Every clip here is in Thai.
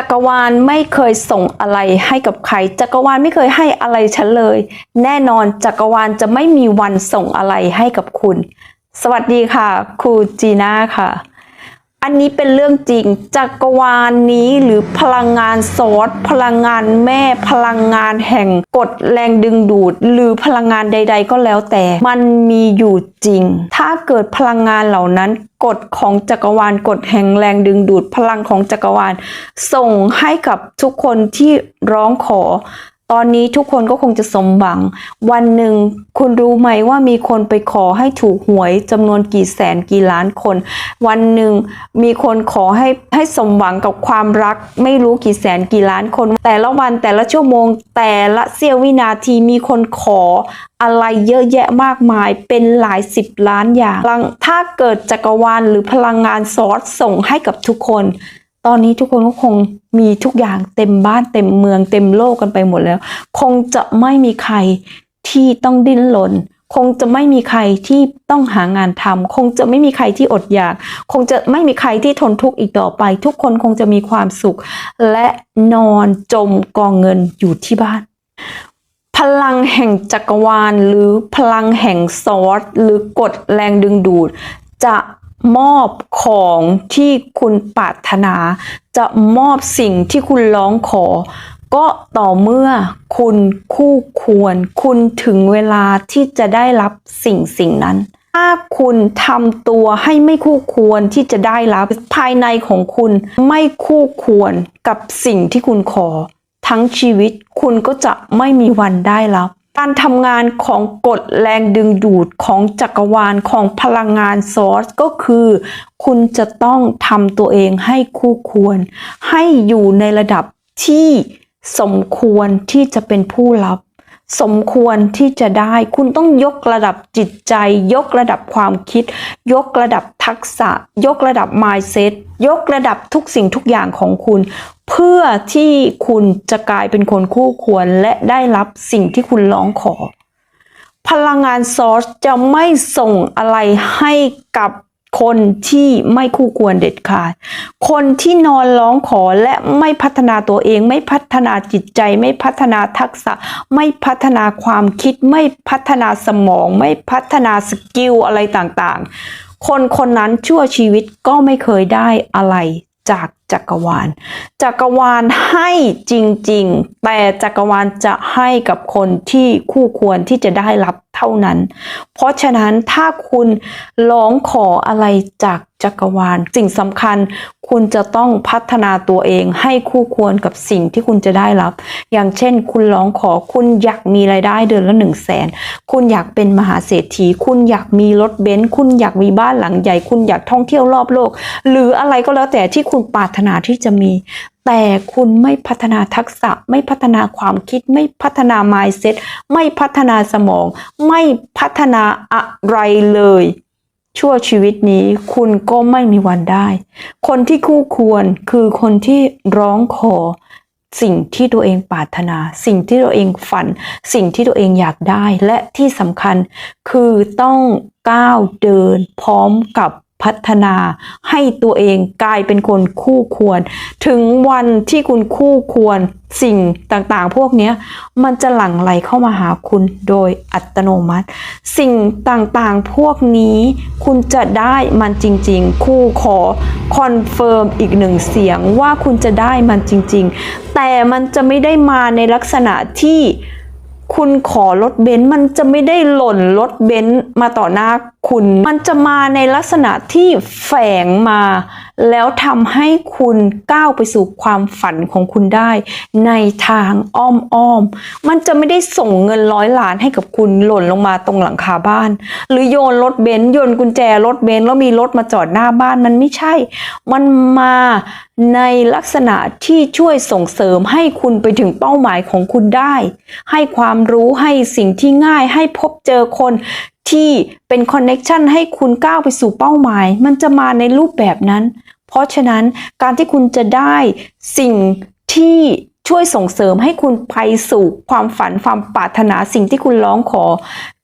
จักรวาลไม่เคยส่งอะไรให้กับใคร จักรวาลไม่เคยให้อะไรฉันเลย แน่นอนจักรวาลจะไม่มีวันส่งอะไรให้กับคุณ สวัสดีค่ะ ครูจีน่าค่ะ อันนี้เป็นเรื่องจริง จักรวาลนี้หรือพลังงานซอสพลังงานแม่พลังงานแห่งกฎแรงดึงดูด หรือพลังงานใด ๆ ก็แล้วแต่ มันมีอยู่จริง ถ้าเกิดพลังงานเหล่านั้นกฎของจักรวาลกฎแห่งแรงดึงดูดพลังของจักรวาล ส่งให้กับทุกคนที่ร้องขอ ตอนนี้ทุกคนก็คงจะสมหวัง วันหนึ่งคุณรู้ไหมว่ามีคนไปขอให้ถูกหวยจำนวนกี่แสนกี่ล้านคน วันหนึ่งมีคนขอให้ให้สมหวังกับความรัก ไม่รู้กี่แสนกี่ล้านคน แต่ละวันแต่ละชั่วโมง แต่ละเสี้ยววินาทีมีคนขออะไรเยอะแยะมากมายเป็นหลายสิบล้านอย่างถ้าเกิดจักรวาลหรือพลังงานซอสส่งให้กับทุกคน ตอนนี้ทุกคนก็คงมีทุกอย่างเต็มบ้านเต็มเมืองเต็มโลกกันไปหมดแล้ว คงจะไม่มีใครที่ต้องดิ้นรนคงจะไม่มีใครที่ต้องหางานทำคงจะไม่มีใครที่อดอยาก คงจะไม่มีใครที่ทนทุกข์อีกต่อไป ทุกคนคงจะมีความสุข และนอนจมกองเงินอยู่ที่บ้าน พลังแห่งจักรวาล หรือพลังแห่งซอสหรือกฎแรงดึงดูด จะ มอบของที่คุณปรารถนา จะมอบสิ่งที่คุณร้องขอ ก็ต่อเมื่อคุณคู่ควร คุณถึงเวลาที่จะได้รับสิ่งสิ่งนั้น ถ้าคุณทำตัวให้ไม่คู่ควรที่จะได้รับภายในของคุณไม่คู่ควรกับสิ่งที่คุณขอ ทั้งชีวิตคุณก็จะไม่มีวันได้รับ การทำงานของกฎแรงดึงดูดของจักรวาลของพลังงานซอร์สก็คือ คุณจะต้องทำตัวเองให้คู่ควร ให้อยู่ในระดับที่สมควรที่จะเป็นผู้รับ สมควรที่จะได้ คุณต้องยกระดับจิตใจ ยกระดับความคิด ยกระดับทักษะ ยกระดับ mindset ยกระดับทุกสิ่งทุกอย่างของคุณ เพื่อที่คุณจะกลายเป็นคนคู่ควรและได้รับสิ่งที่คุณร้องขอ พลังงานซอร์สจะไม่ส่งอะไรให้กับ คนที่ไม่คู่ควรเด็ดขาด คนที่นอนร้องขอและไม่พัฒนาตัวเอง ไม่พัฒนาจิตใจ ไม่พัฒนาทักษะ ไม่พัฒนาความคิด ไม่พัฒนาสมอง ไม่พัฒนาสกิลอะไรต่างๆ คนคนนั้นชั่วชีวิตก็ไม่เคยได้อะไรจากจักรวาล จักรวาลให้จริง ๆ แต่จักรวาลจะให้กับคนที่คู่ควรที่จะได้รับ เท่านั้น เพราะฉะนั้นถ้าคุณร้องขออะไรจาก จักรวาลสิ่งสำคัญคุณจะต้องพัฒนาตัวเองให้คู่ควรกับสิ่งที่คุณจะได้รับ อย่างเช่น คุณร้องขอคุณอยากมีรายได้เดือนละหนึ่งแสนคุณอยากเป็นมหาเศรษฐี คุณอยากมีรถเบนซ์คุณอยากมีบ้านหลังใหญ่ คุณอยากท่องเที่ยวรอบโลก หรืออะไรก็แล้วแต่ที่คุณปรารถนาที่จะมี แต่คุณไม่พัฒนาทักษะ ไม่พัฒนาความคิด ไม่พัฒนา mindset ไม่พัฒนาสมอง ไม่พัฒนาอะไรเลย ชั่วชีวิตนี้คุณก็ไม่มีวันได้ คนที่คู่ควรคือคนที่ร้องขอสิ่งที่ตัวเองปรารถนา สิ่งที่ตัวเองฝัน สิ่งที่ตัวเองอยากได้ และที่สำคัญคือต้องก้าวเดินพร้อมกับ พัฒนาให้ตัวเองกลายเป็นคนคู่ควร ถึงวันที่คุณคู่ควรสิ่งต่างๆ พวกนี้มันจะหลั่งไหลเข้ามาหาคุณโดยอัตโนมัติ สิ่งต่างๆ พวกนี้คุณจะได้มันจริงๆ คู่ขอคอนเฟิร์มอีกหนึ่งเสียงว่าคุณจะได้มันจริงๆ แต่มันจะไม่ได้มาในลักษณะที่ คุณขอรถเบนซ์มันจะไม่ได้หล่นรถเบนซ์มาต่อหน้าคุณ มันจะมาในลักษณะที่แฝงมา แล้วทำให้คุณก้าวไปสู่ความฝันของคุณได้ ในทางอ้อมๆมันจะไม่ได้ส่งเงินร้อยล้านให้กับคุณหล่นลงมาตรงหลังคาบ้าน หรือโยนรถเบนซ์โยนกุญแจรถเบนซ์แล้วมีรถมาจอดหน้าบ้านมันไม่ใช่ มันมา ในลักษณะที่ช่วยส่งเสริมให้คุณไปถึงเป้าหมายของคุณได้ ให้ความรู้ให้สิ่งที่ง่ายให้พบเจอคนที่เป็นคอนเน็ชันให้คุณก้าวไปสู่เป้าหมาย มันจะมาในรูปแบบนั้น เพราะฉะนั้นการที่คุณจะได้สิ่งที่ช่วยส่งเสริมให้คุณไปสู่ความฝันความปรารถนาสิ่งที่คุณร้องขอ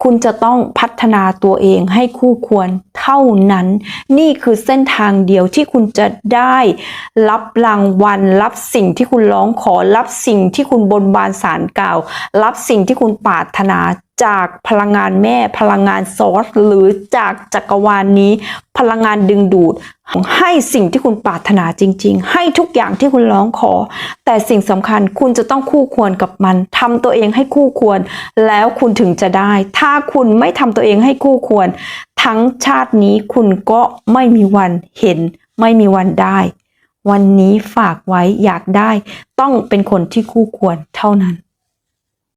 คุณจะต้องพัฒนาตัวเองให้คู่ควร เท่านั้น นี่คือเส้นทางเดียวที่คุณจะได้รับรางวัล รับสิ่งที่คุณร้องขอรับสิ่งที่คุณบนบานสารกล่าว รับสิ่งที่คุณปรารถนาจากพลังงานแม่พลังงานซอสหรือจากจักรวาลนนี้ พลังงานดึงดูด ให้สิ่งที่คุณปรารถนาจริง ๆ ให้ทุกอย่างที่คุณร้องขอ แต่สิ่งสำคัญคุณจะต้องคู่ควรกับมันทำตัวเองให้คู่ควร แล้วคุณถึงจะได้ ถ้าคุณไม่ทำตัวเองให้คู่ควร ทั้งชาตินี้คุณก็ไม่มีวันเห็น ไม่มีวันได้ วันนี้ฝากไว้อยากได้ ต้องเป็นคนที่คู่ควรเท่านั้น